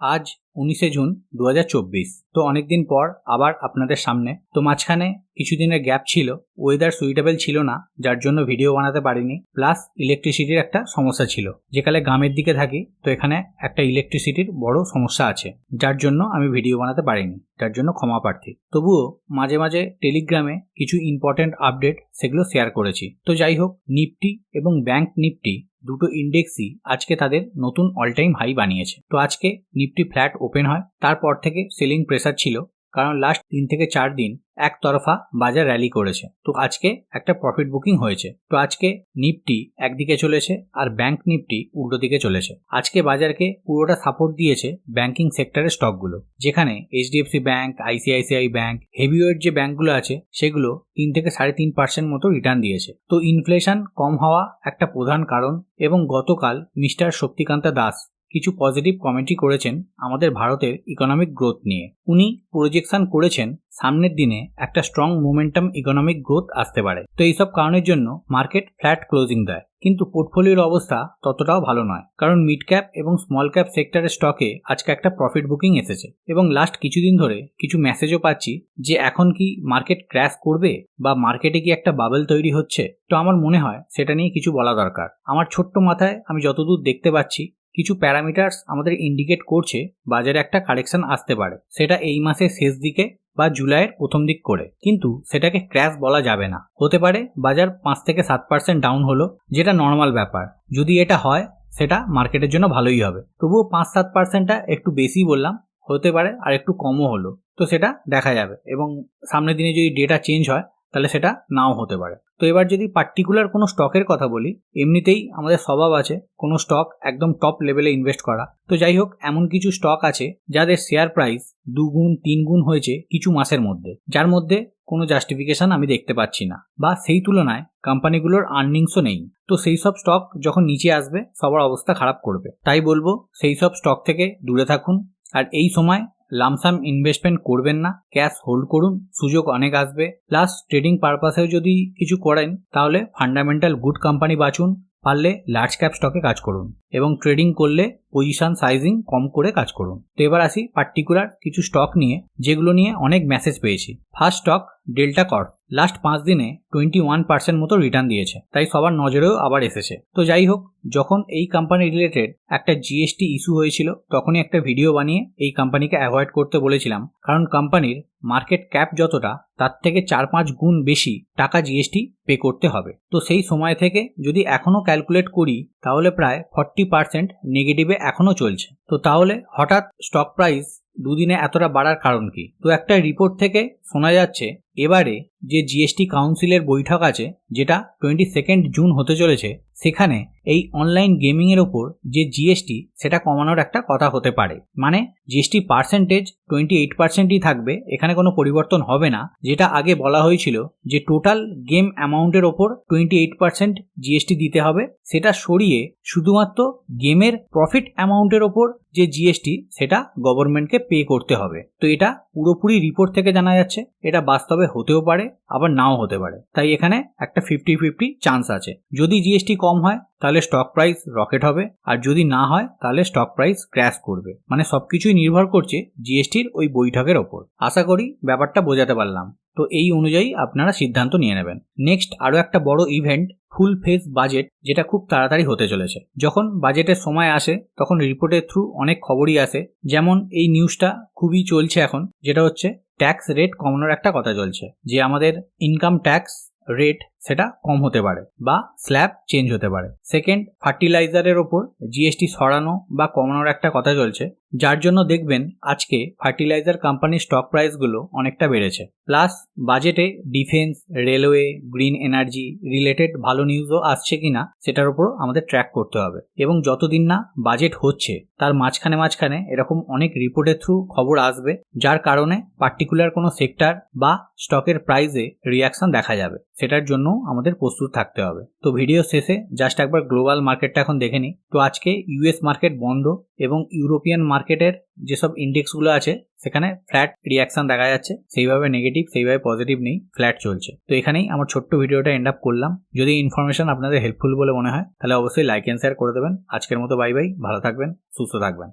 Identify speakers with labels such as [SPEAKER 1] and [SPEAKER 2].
[SPEAKER 1] আজ উনিশে জুন দু হাজার চব্বিশ। তো অনেকদিন পর আবার আপনাদের সামনে। তো মাঝখানে কিছুদিনের গ্যাপ ছিল ওয়েদার সুইটেবল ছিল না, যার জন্য ভিডিও বানাতে পারিনি। প্লাস ইলেকট্রিসিটির একটা সমস্যা ছিল। যেখানে গ্রামের দিকে থাকি, তো এখানে একটা ইলেকট্রিসিটির বড় সমস্যা আছে। যার জন্য আমি ভিডিও বানাতে পারিনি, যার জন্য ক্ষমা প্রার্থী। তবুও মাঝে মাঝে টেলিগ্রামে কিছু ইম্পর্ট্যান্ট আপডেট সেগুলো শেয়ার করেছি। তো যাই হোক নিফটি এবং ব্যাংক নিফটি দুটো ইন্ডেক্সই আজকে তাদের নতুন অল টাইম হাই বানিয়েছে। তো আজকে নিফটি ফ্ল্যাট ওপেন হয়, তারপর থেকে সেলিং প্রেসার ছিল কারণ লাস্ট তিন থেকে চার দিন একতরফা বাজার র্যালি করেছে। তো আজকে একটা প্রফিট বুকিং হয়েছে। তো আজকে নিফটি একদিকে চলেছে আর ব্যাংক নিফটি উল্টো দিকে চলেছে। আজকে বাজারকে পুরোটা সাপোর্ট দিয়েছে ব্যাংকিং সেক্টরের স্টকগুলো যেখানে HDFC bank ICICI bank heavyweight যে ব্যাংকগুলো আছে, সেগুলো তিন থেকে সাড়ে তিন পার্সেন্ট মতো রিটার্ন দিয়েছে। তো ইনফ্লেশন কম হওয়া একটা প্রধান কারণ এবং গতকাল মিস্টার শক্তিকান্ত দাস কিছু পজিটিভ কমেন্টই করেছেন আমাদের ভারতের ইকোনমিক গ্রোথ নিয়ে। উনি প্রজেকশন করেছেন সামনের দিনে একটা স্ট্রং মোমেন্টাম ইকোনমিক গ্রোথ আসতে পারে। তো এইসব কারণের জন্য মার্কেট ফ্ল্যাট ক্লোজিং দেয়। কিন্তু পোর্টফোলিওর অবস্থা ততটাও ভালো নয়। কারণ মিড ক্যাপ এবং স্মল ক্যাপ সেক্টরের স্টকে আজকে একটা প্রফিট বুকিং এসেছে। এবং লাস্ট কিছুদিন ধরে কিছু মেসেজও পাচ্ছি যে এখন কি মার্কেট ক্র্যাশ করবে বা মার্কেটে কি একটা বাবেল তৈরি হচ্ছে? তো আমার মনে হয় সেটা নিয়ে কিছু বলা দরকার। আমার ছোট্ট মাথায় আমি যতদূর দেখতে পাচ্ছি কিছু প্যারামিটার্স আমাদের ইন্ডিকেট করছে বাজারে একটা কারেকশন আসতে পারে। সেটা এই মাসের শেষ দিকে বা জুলাইয়ের প্রথম দিক করে। কিন্তু সেটাকে ক্র্যাশ বলা যাবে না। হতে পারে বাজার পাঁচ থেকে সাত পার্সেন্ট ডাউন হলো, যেটা নর্মাল ব্যাপার। যদি এটা হয়, সেটা মার্কেটের জন্য ভালোই হবে। তবুও পাঁচ সাত পার্সেন্টটা একটু বেশি বললাম, হতে পারে আর একটু কমও হলো। তো সেটা দেখা যাবে। এবং সামনের দিনে যদি ডেটা চেঞ্জ হয় তাহলে সেটা নাও হতে পারে। তো এবার যদি পার্টিকুলার কোনো স্টকের কথা বলি, এমনিতেই আমাদের স্বভাব আছে কোনো স্টক একদম টপ লেভেলে ইনভেস্ট করা। তো যাই হোক, এমন কিছু স্টক আছে যাদের শেয়ার প্রাইস দুগুণ তিন গুণ হয়েছে কিছু মাসের মধ্যে। যার মধ্যে কোনো জাস্টিফিকেশন আমি দেখতে পাচ্ছি না বা সেই তুলনায় কোম্পানিগুলোর আর্নিংসও নেই। তো সেই সব স্টক যখন নিচে আসবে, সবার অবস্থা খারাপ করবে। তাই বলব, সেই সব স্টক থেকে দূরে থাকুন। আর এই সময় লামসাম ইনভেস্টমেন্ট করবেন না ক্যাশ হোল্ড করুন, সুযোগ অনেক আসবে। প্লাস ট্রেডিং পারপাসেও যদি কিছু করেন, তাহলে ফান্ডামেন্টাল গুড কোম্পানি বাঁচুন, পারলে লার্জ ক্যাপ স্টকে কাজ করুন এবং ট্রেডিং করলে পজিশন সাইজিং কম করে কাজ করুন। তো এবার আসি পার্টিকুলার কিছু স্টক নিয়ে, যেগুলো নিয়ে অনেক মেসেজ পেয়েছি। First stock Delta Corp last পাঁচ দিনে টোয়েন্টি ওয়ান পার্সেন্ট মতো রিটার্ন দিয়েছে। তাই সবার নজরেও আবার এসেছে। তো যাই হোক, যখন এই কোম্পানি রিলেটেড একটা জিএসটি ইস্যু হয়েছিল, তখনই একটা ভিডিও বানিয়ে এই কোম্পানিকে অ্যাভয়েড করতে বলেছিলাম। কারণ কোম্পানির মার্কেট ক্যাপ যতটা, তার থেকে চার পাঁচ গুণ বেশি টাকা জিএসটি পে করতে হবে। তো সেই সময় থেকে যদি এখনও ক্যালকুলেট করি, তাহলে প্রায় ফর্টি পার্সেন্ট নেগেটিভে এখনও চলছে। তো তাহলে হঠাৎ স্টক প্রাইস দুদিনে এতটা বাড়ার কারণ কি? তো একটা রিপোর্ট থেকে শোনা যাচ্ছে, এবারে যে জিএসটি কাউন্সিলের বৈঠক আছে, যেটা টোয়েন্টি সেকেন্ড জুন হতে চলেছে সেখানে এই অনলাইন গেমিংয়ের ওপর যে জিএসটি সেটা কমানোর একটা কথা হতে পারে। মানে জিএসটি পার্সেন্টেজ টোয়েন্টি এইট পার্সেন্টই থাকবে, এখানে কোনো পরিবর্তন হবে না। যেটা আগে বলা হয়েছিল যে টোটাল গেম অ্যামাউন্টের ওপর টোয়েন্টি এইট পার্সেন্ট জিএসটি দিতে হবে, সেটা সরিয়ে শুধুমাত্র গেমের প্রফিট অ্যামাউন্টের ওপর যে জিএসটি সেটা গভর্নমেন্টকে পে করতে হবে। তো এটা পুরোপুরি রিপোর্ট থেকে জানা যাচ্ছে, এটা বাস্তবে হতেও পারে, আবার নাও হতে পারে। তাই এখানে একটা ফিফটি ফিফটি চান্স আছে। যদি জিএসটি কম হয়, তাহলে স্টক প্রাইস রকেট হবে। আর যদি না হয়, তাহলে স্টক প্রাইস ক্র্যাশ করবে। মানে সবকিছুই নির্ভর করছে জিএসটির ওই বৈঠকের ওপর। আশা করি ব্যাপারটা বোঝাতে পারলাম। তো এই অনুযায়ী আপনারা সিদ্ধান্ত নিয়ে নেবেন। নেক্সট আরও একটা বড় ইভেন্ট ফুল ফেস বাজেট যেটা খুব তাড়াতাড়ি হতে চলেছে। যখন বাজেটের সময় আসে, তখন রিপোর্টের থ্রু অনেক খবরই আসে। যেমন এই নিউজটা খুবই চলছে এখন, যেটা হচ্ছে ট্যাক্স রেট কমানোর একটা কথা চলছে। যে আমাদের ইনকাম ট্যাক্স রেট সেটা কম হতে পারে বা স্ল্যাব চেঞ্জ হতে পারে। সেকেন্ড ফার্টিলাইজারের ওপর জিএসটি সরানো বা কমানোর একটা কথা চলছে, যার জন্য দেখবেন আজকে ফার্টিলাইজার কোম্পানির স্টক প্রাইসগুলো অনেকটা বেড়েছে। প্লাস বাজেটে defence railway green energy related ভালো নিউজও আসছে কিনা সেটার উপর আমাদের ট্র্যাক করতে হবে। এবং যতদিন না বাজেট হচ্ছে, তার মাঝখানে মাঝখানে এরকম অনেক রিপোর্টের থ্রু খবর আসবে, যার কারণে পার্টিকুলার কোনো সেক্টর বা স্টকের প্রাইসে রিয়াকশন দেখা যাবে। সেটার জন্য আমাদের প্রস্তুত থাকতে হবে। তো ভিডিও শেষে জাস্ট একবার গ্লোবাল মার্কেটটা এখন দেখে নিই। তো আজকে ইউএস মার্কেট বন্ধ এবং ইউরোপিয়ান মার্কেটের যেসব ইন্ডেক্সগুলো আছে, সেখানে ফ্ল্যাট রিয়াকশন দেখা যাচ্ছে। সেইভাবে নেগেটিভ সেইভাবে পজিটিভ নেই ফ্ল্যাট চলছে। তো এখানেই আমার ছোট্ট ভিডিওটা এন্ড আপ করলাম। যদি ইনফরমেশন আপনাদের হেল্পফুল বলে মনে হয়, তাহলে অবশ্যই লাইক অ্যান্ড শেয়ার করে দেবেন। আজকের মতো বাই বাই ভালো থাকবেন, সুস্থ থাকবেন।